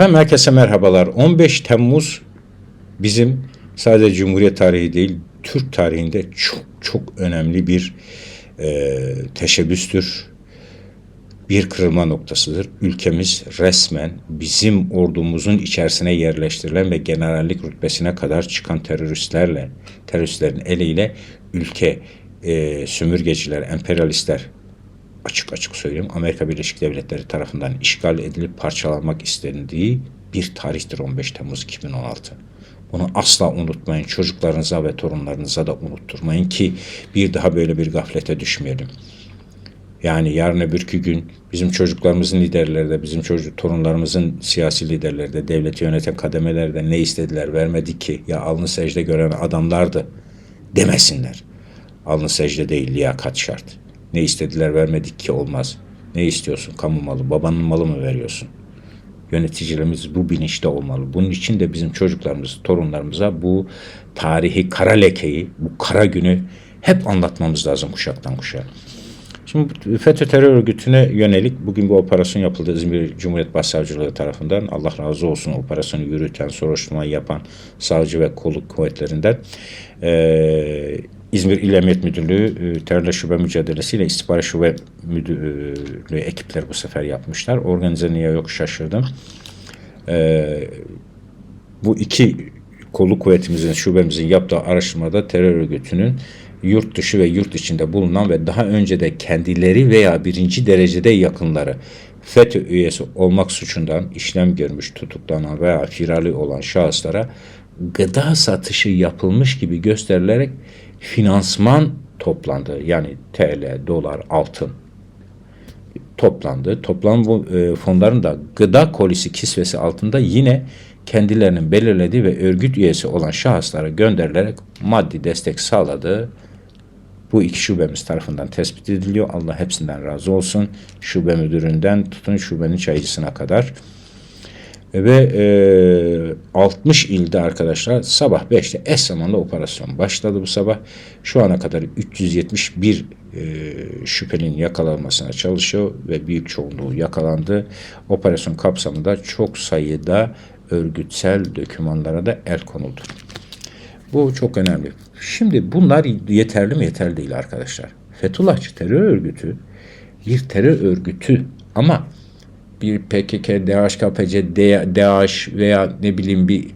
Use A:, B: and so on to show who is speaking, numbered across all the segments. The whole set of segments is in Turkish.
A: Hem herkese merhabalar. 15 Temmuz bizim sadece Cumhuriyet tarihi değil, Türk tarihinde çok çok önemli bir e, teşebbüstür. Bir kırılma noktasıdır. Ülkemiz resmen bizim ordumuzun içerisine yerleştirilen ve generallik rütbesine kadar çıkan teröristlerle, teröristlerin eliyle ülke e, sömürgeciler, emperyalistler açık açık söyleyeyim Amerika Birleşik Devletleri tarafından işgal edilip parçalanmak istendiği bir tarihtir 15 Temmuz 2016. Bunu asla unutmayın. Çocuklarınıza ve torunlarınıza da unutturmayın ki bir daha böyle bir gaflete düşmeyelim. Yani yarın öbürkü gün bizim çocuklarımızın liderleri de, bizim çocuk torunlarımızın siyasi liderleri de, devleti yöneten kademeler de ne istediler vermedik ki ya alnı secde gören adamlardı demesinler. Alnı secde değil liyakat şart. Ne istediler vermedik ki olmaz. Ne istiyorsun? Kamu malı. Babanın malı mı veriyorsun? Yöneticilerimiz bu bilinçte olmalı. Bunun için de bizim çocuklarımız, torunlarımıza bu tarihi kara lekeyi, bu kara günü hep anlatmamız lazım kuşaktan kuşağa. Şimdi FETÖ terör örgütüne yönelik bugün bir operasyon yapıldı İzmir Cumhuriyet Başsavcılığı tarafından. Allah razı olsun operasyonu yürüten, soruşturmayı yapan savcı ve kolluk kuvvetlerinden. Ee, İzmir İl Emniyet Müdürlüğü e, terörle şube mücadelesi ile istihbarat şube müdürlüğü ekipler bu sefer yapmışlar. Organize niye yok şaşırdım. Ee, bu iki kolluk kuvvetimizin, şubemizin yaptığı araştırmada terör örgütünün yurt dışı ve yurt içinde bulunan ve daha önce de kendileri veya birinci derecede yakınları FETÖ üyesi olmak suçundan işlem görmüş, tutuklanan veya firari olan şahıslara gıda satışı yapılmış gibi gösterilerek finansman toplandı. Yani TL, dolar, altın toplandı. Toplam bu e, fonların da gıda kolisi kisvesi altında yine kendilerinin belirlediği ve örgüt üyesi olan şahıslara gönderilerek maddi destek sağladığı bu iki şubemiz tarafından tespit ediliyor. Allah hepsinden razı olsun. Şube müdüründen tutun şubenin çaycısına kadar. Ve e, 60 ilde arkadaşlar sabah 5'te eş zamanlı operasyon başladı bu sabah. Şu ana kadar 371 e, şüphelinin yakalanmasına çalışıyor ve büyük çoğunluğu yakalandı. Operasyon kapsamında çok sayıda örgütsel dokümanlara da el konuldu. Bu çok önemli. Şimdi bunlar yeterli mi? Yeterli değil arkadaşlar. Fethullahçı terör örgütü bir terör örgütü ama bir PKK, DHKPC, DAEŞ veya ne bileyim bir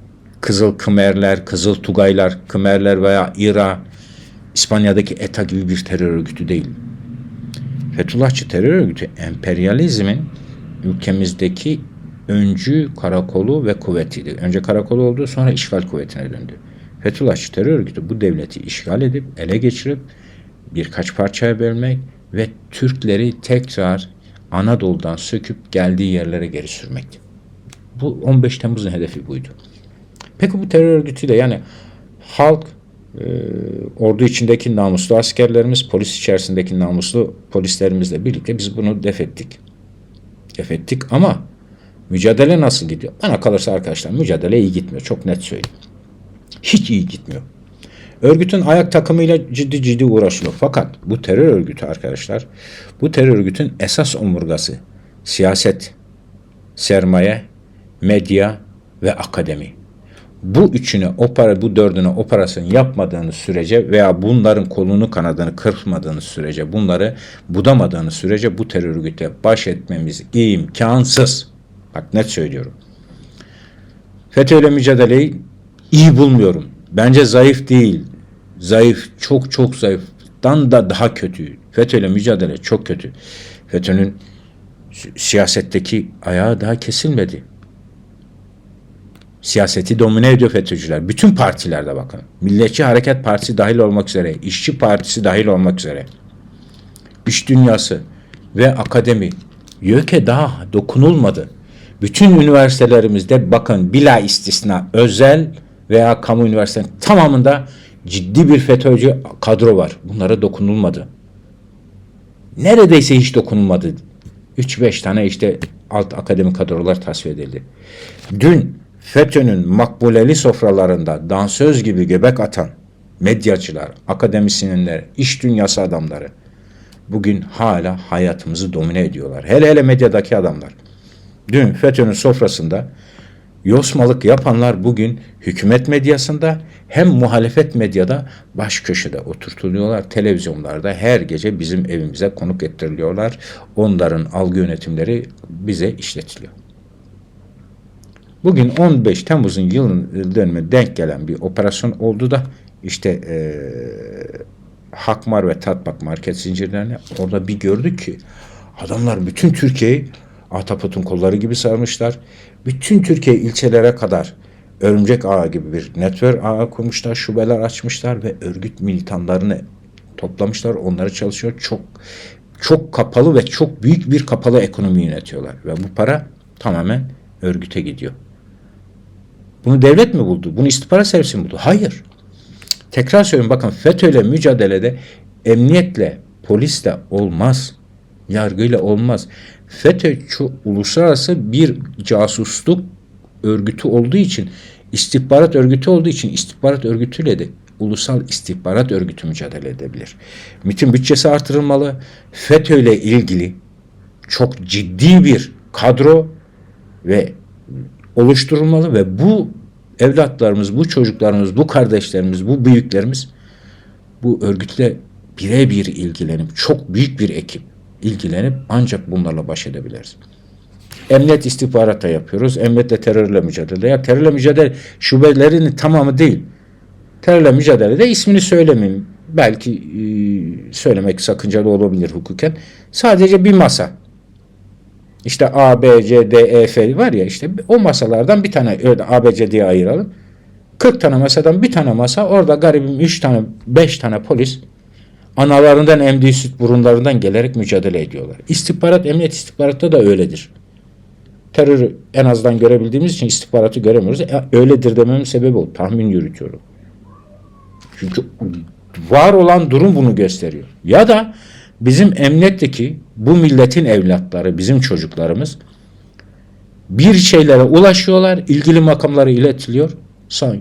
A: Kızıl Kımerler, Kızıl Tugaylar, Kımerler veya İRA, İspanya'daki ETA gibi bir terör örgütü değil. Fethullahçı terör örgütü emperyalizmin ülkemizdeki öncü karakolu ve kuvvetiydi. Önce karakolu oldu sonra işgal kuvvetine döndü. Fethullahçı terör örgütü bu devleti işgal edip ele geçirip birkaç parçaya bölmek ve Türkleri tekrar Anadolu'dan söküp geldiği yerlere geri sürmekti. Bu 15 Temmuz'un hedefi buydu. Peki bu terör örgütüyle yani halk e, ordu içindeki namuslu askerlerimiz, polis içerisindeki namuslu polislerimizle birlikte biz bunu def ettik. Def ettik ama mücadele nasıl gidiyor? Bana kalırsa arkadaşlar mücadele iyi gitmiyor. Çok net söyleyeyim. Hiç iyi gitmiyor. Örgütün ayak takımıyla ciddi ciddi uğraşıyor. Fakat bu terör örgütü arkadaşlar, bu terör örgütün esas omurgası siyaset, sermaye, medya ve akademi. Bu üçüne, opera, bu dördüne operasyon yapmadığınız sürece veya bunların kolunu kanadını kırpmadığınız sürece, bunları budamadığınız sürece bu terör örgüte baş etmemiz imkansız. Bak net söylüyorum. FETÖ'yle mücadeleyi iyi bulmuyorum. Bence zayıf değil. Zayıf, çok çok zayıftan da daha kötü. FETÖ'yle mücadele çok kötü. FETÖ'nün siyasetteki ayağı daha kesilmedi. Siyaseti domine ediyor FETÖ'cüler. Bütün partilerde bakın. Milliyetçi Hareket Partisi dahil olmak üzere, İşçi Partisi dahil olmak üzere. İş dünyası ve akademi. YÖK'e daha dokunulmadı. Bütün üniversitelerimizde bakın bila istisna özel veya kamu üniversitelerinin tamamında ciddi bir FETÖ'cü kadro var. Bunlara dokunulmadı. Neredeyse hiç dokunulmadı. 3-5 tane işte alt akademik kadrolar tasfiye edildi. Dün FETÖ'nün makbuleli sofralarında dansöz gibi göbek atan medyacılar, akademisyenler, iş dünyası adamları bugün hala hayatımızı domine ediyorlar. Hele hele medyadaki adamlar. Dün FETÖ'nün sofrasında yosmalık yapanlar bugün hükümet medyasında hem muhalefet medyada baş köşede oturtuluyorlar. Televizyonlarda her gece bizim evimize konuk ettiriliyorlar. Onların algı yönetimleri bize işletiliyor. Bugün 15 Temmuz'un yılın dönümü denk gelen bir operasyon oldu da işte eee Hakmar ve Tatbak market zincirlerini orada bir gördük ki adamlar bütün Türkiye'yi Ahtapot'un kolları gibi sarmışlar. Bütün Türkiye ilçelere kadar örümcek ağı gibi bir network ağı kurmuşlar, şubeler açmışlar ve örgüt militanlarını toplamışlar. Onları çalışıyor. Çok çok kapalı ve çok büyük bir kapalı ekonomi yönetiyorlar ve bu para tamamen örgüte gidiyor. Bunu devlet mi buldu? Bunu istihbarat servisi mi buldu? Hayır. Tekrar söylüyorum bakın FETÖ'yle mücadelede emniyetle, polisle olmaz. Yargıyla olmaz. FETÖ uluslararası bir casusluk örgütü olduğu için, istihbarat örgütü olduğu için istihbarat örgütüyle de ulusal istihbarat örgütü mücadele edebilir. MİT'in bütçesi artırılmalı. FETÖ ile ilgili çok ciddi bir kadro ve oluşturulmalı ve bu evlatlarımız, bu çocuklarımız, bu kardeşlerimiz, bu büyüklerimiz bu örgütle birebir ilgilenip çok büyük bir ekip ilgilenip ancak bunlarla baş edebiliriz. Emniyet istihbarata yapıyoruz. Emniyetle terörle mücadele. Ya terörle mücadele şubelerinin tamamı değil. Terörle mücadelede ismini söylemeyeyim. Belki e, söylemek sakıncalı olabilir hukuken. Sadece bir masa. İşte A, B, C, D, E, F var ya işte o masalardan bir tane öyle A, B, C diye ayıralım. 40 tane masadan bir tane masa orada garibim 3 tane 5 tane polis analarından emdiği süt burunlarından gelerek mücadele ediyorlar. İstihbarat, emniyet istihbaratta da öyledir. Terörü en azından görebildiğimiz için istihbaratı göremiyoruz. E, öyledir dememin sebebi o. Tahmin yürütüyorum. Çünkü var olan durum bunu gösteriyor. Ya da bizim emniyetteki bu milletin evlatları, bizim çocuklarımız bir şeylere ulaşıyorlar, ilgili makamlara iletiliyor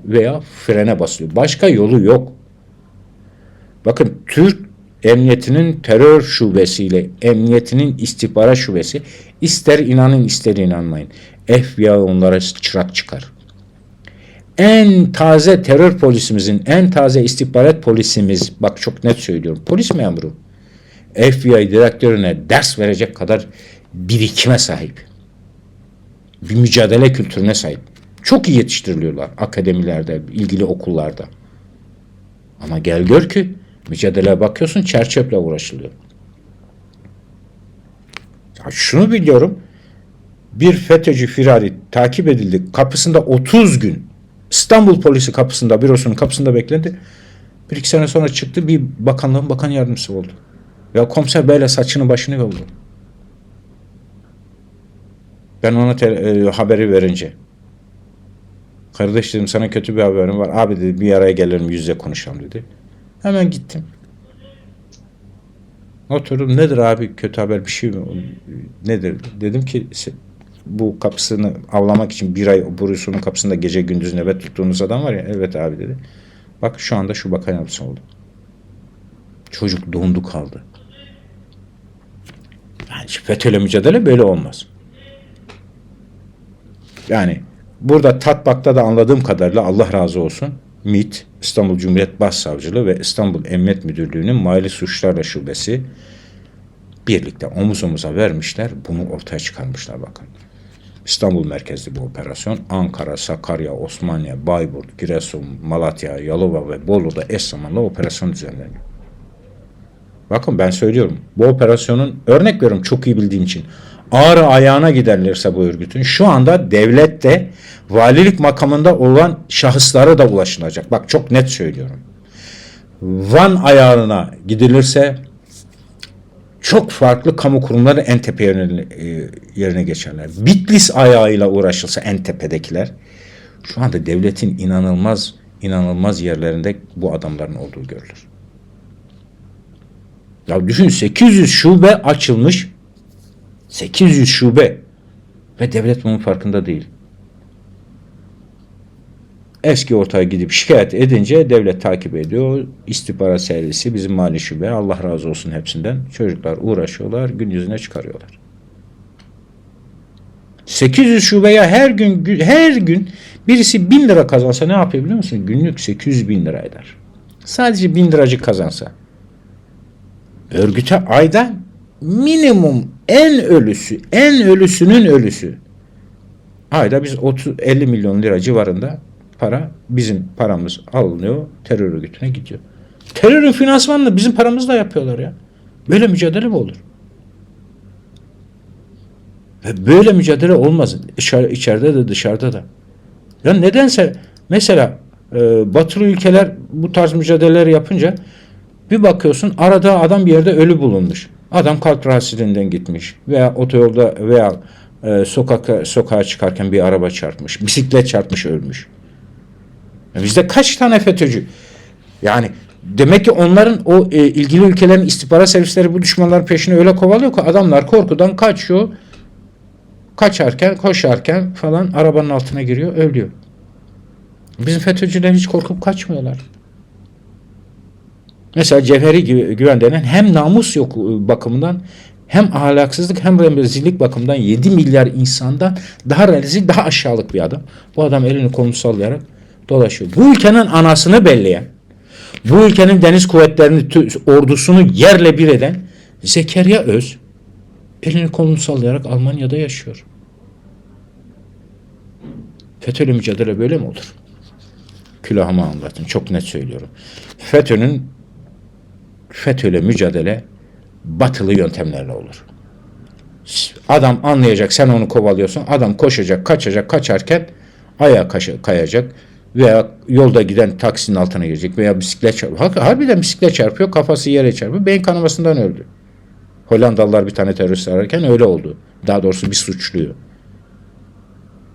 A: veya frene basılıyor. Başka yolu yok. Bakın Türk emniyetinin terör şubesiyle emniyetinin istihbarat şubesi ister inanın ister inanmayın. FBI onlara çırak çıkar. En taze terör polisimizin, en taze istihbarat polisimiz, bak çok net söylüyorum, polis memuru, FBI direktörüne ders verecek kadar birikime sahip. Bir mücadele kültürüne sahip. Çok iyi yetiştiriliyorlar akademilerde, ilgili okullarda. Ama gel gör ki mücadeleye bakıyorsun çerçöple uğraşılıyor. Ya şunu biliyorum. Bir FETÖ'cü firari takip edildi. Kapısında 30 gün İstanbul polisi kapısında, bürosunun kapısında beklendi. Bir iki sene sonra çıktı bir bakanlığın bakan yardımcısı oldu. Ya komiser böyle saçını başını yoldu. Ben ona e, haberi verince. Kardeş dedim sana kötü bir haberim var. Abi dedi bir araya gelelim yüzle konuşalım dedi. Hemen gittim. Oturdum nedir abi kötü haber bir şey mi? Nedir? Dedim ki bu kapısını avlamak için bir ay burusunun kapısında gece gündüz nöbet tuttuğunuz adam var ya evet abi dedi. Bak şu anda şu bakan yardımcısı oldu. Çocuk dondu kaldı. Yani FETÖ'yle mücadele böyle olmaz. Yani burada Tatbak'ta da anladığım kadarıyla Allah razı olsun MİT, İstanbul Cumhuriyet Başsavcılığı ve İstanbul Emniyet Müdürlüğü'nün Mali Suçlarla Şubesi birlikte omuz omuza vermişler. Bunu ortaya çıkarmışlar bakın. İstanbul merkezli bu operasyon. Ankara, Sakarya, Osmaniye, Bayburt, Giresun, Malatya, Yalova ve Bolu'da eş zamanlı operasyon düzenleniyor. Bakın ben söylüyorum. Bu operasyonun örnek veriyorum çok iyi bildiğim için. Ağrı ayağına giderlerse bu örgütün şu anda devlette valilik makamında olan şahıslara da ulaşılacak. Bak çok net söylüyorum. Van ayağına gidilirse çok farklı kamu kurumları en tepe yerine, e, yerine geçerler. Bitlis ayağıyla uğraşılsa en tepedekiler şu anda devletin inanılmaz inanılmaz yerlerinde bu adamların olduğu görülür. Ya düşün 800 şube açılmış 800 şube ve devlet bunun farkında değil. Eski ortaya gidip şikayet edince devlet takip ediyor. İstihbarat servisi bizim mali şube Allah razı olsun hepsinden. Çocuklar uğraşıyorlar gün yüzüne çıkarıyorlar. 800 şubeye her gün gü- her gün birisi 1000 lira kazansa ne yapıyor biliyor musun? Günlük 800 bin lira eder. Sadece 1000 liracık kazansa. Örgüte ayda minimum en ölüsü, en ölüsünün ölüsü. Ayda biz 30 50 milyon lira civarında para bizim paramız alınıyor terör örgütüne gidiyor. Terörün finansmanını bizim paramızla yapıyorlar ya. Böyle mücadele mi olur? Böyle mücadele olmaz. İçer- içeride de dışarıda da. Ya nedense mesela e, batılı ülkeler bu tarz mücadeleler yapınca bir bakıyorsun arada adam bir yerde ölü bulunmuş. Adam kalp rahatsızlığından gitmiş veya otoyolda veya e, sokaka sokağa çıkarken bir araba çarpmış, bisiklet çarpmış ölmüş. Bizde kaç tane FETÖ'cü? Yani demek ki onların o e, ilgili ülkelerin istihbarat servisleri bu düşmanların peşine öyle kovalıyor ki adamlar korkudan kaçıyor. Kaçarken, koşarken falan arabanın altına giriyor, ölüyor. Bizim FETÖ'cüler hiç korkup kaçmıyorlar. Mesela Cevheri Gü- Güven denen hem namus yok e, bakımından hem ahlaksızlık hem rezillik bakımından 7 milyar insandan daha rezil, daha aşağılık bir adam. Bu adam elini kolunu sallayarak dolaşıyor. Bu ülkenin anasını belleyen, bu ülkenin deniz kuvvetlerini, ordusunu yerle bir eden Zekeriya Öz elini kolunu sallayarak Almanya'da yaşıyor. FETÖ'yle mücadele böyle mi olur? Külahıma anlatın. Çok net söylüyorum. FETÖ'nün FETÖ'yle mücadele batılı yöntemlerle olur. Adam anlayacak sen onu kovalıyorsun. Adam koşacak, kaçacak, kaçarken ayağa kayacak veya yolda giden taksinin altına girecek veya bisiklet çarpıyor. Harbiden bisiklet çarpıyor, kafası yere çarpıyor. Beyin kanamasından öldü. Hollandalılar bir tane terörist ararken öyle oldu. Daha doğrusu bir suçluyu.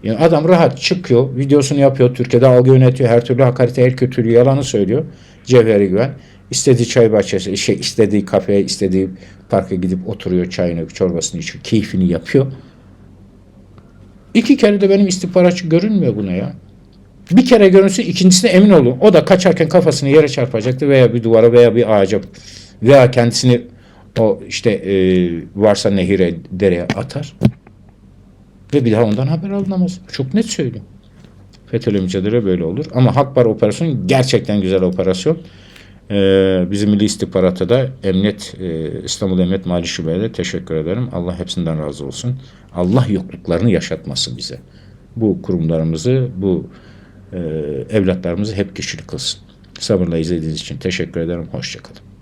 A: Yani adam rahat çıkıyor, videosunu yapıyor, Türkiye'de algı yönetiyor, her türlü hakarete, her kötülüğü, yalanı söylüyor. Cevheri Güven. İstediği çay bahçesi, şey, istediği kafeye, istediği parka gidip oturuyor, çayını, çorbasını içiyor, keyfini yapıyor. İki kere de benim istihbaratçı görünmüyor buna ya. Bir kere görünse ikincisine emin olun. O da kaçarken kafasını yere çarpacaktı veya bir duvara veya bir ağaca veya kendisini o işte e, varsa nehire, dereye atar. Ve bir daha ondan haber alınamaz. Çok net söylüyorum. FETÖ'yle mücadele böyle olur. Ama Hakbar operasyonu gerçekten güzel operasyon. Ee, bizim Milli İstihbarat'a da Emniyet, e, İstanbul Emniyet Mali Şube'ye de teşekkür ederim. Allah hepsinden razı olsun. Allah yokluklarını yaşatmasın bize. Bu kurumlarımızı, bu e, evlatlarımızı hep güçlü kılsın. Sabırla izlediğiniz için teşekkür ederim. Hoşçakalın.